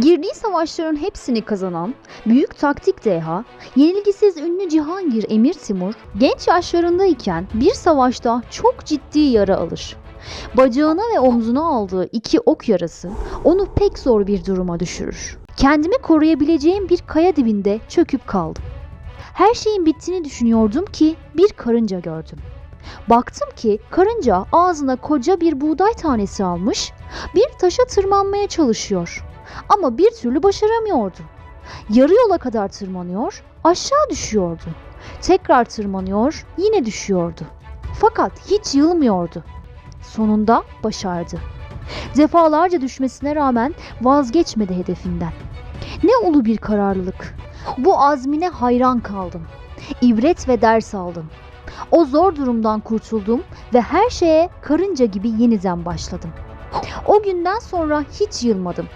Girdiği savaşların hepsini kazanan büyük taktik deha, yenilgisiz ünlü Cihangir Emir Timur genç yaşlarındayken bir savaşta çok ciddi yara alır. Bacağına ve omzuna aldığı iki ok yarası onu pek zor bir duruma düşürür. Kendimi koruyabileceğim bir kaya dibinde çöküp kaldım. Her şeyin bittiğini düşünüyordum ki bir karınca gördüm. Baktım ki karınca ağzına koca bir buğday tanesi almış, bir taşa tırmanmaya çalışıyor. Ama bir türlü başaramıyordu. Yarı yola kadar tırmanıyor, aşağı düşüyordu. Tekrar tırmanıyor, yine düşüyordu. Fakat hiç yılmıyordu. Sonunda başardı. Defalarca düşmesine rağmen vazgeçmedi hedefinden. Ne ulu bir kararlılık. Bu azmine hayran kaldım. İbret ve ders aldım. O zor durumdan kurtuldum ve her şeye karınca gibi yeniden başladım. O günden sonra hiç yılmadım.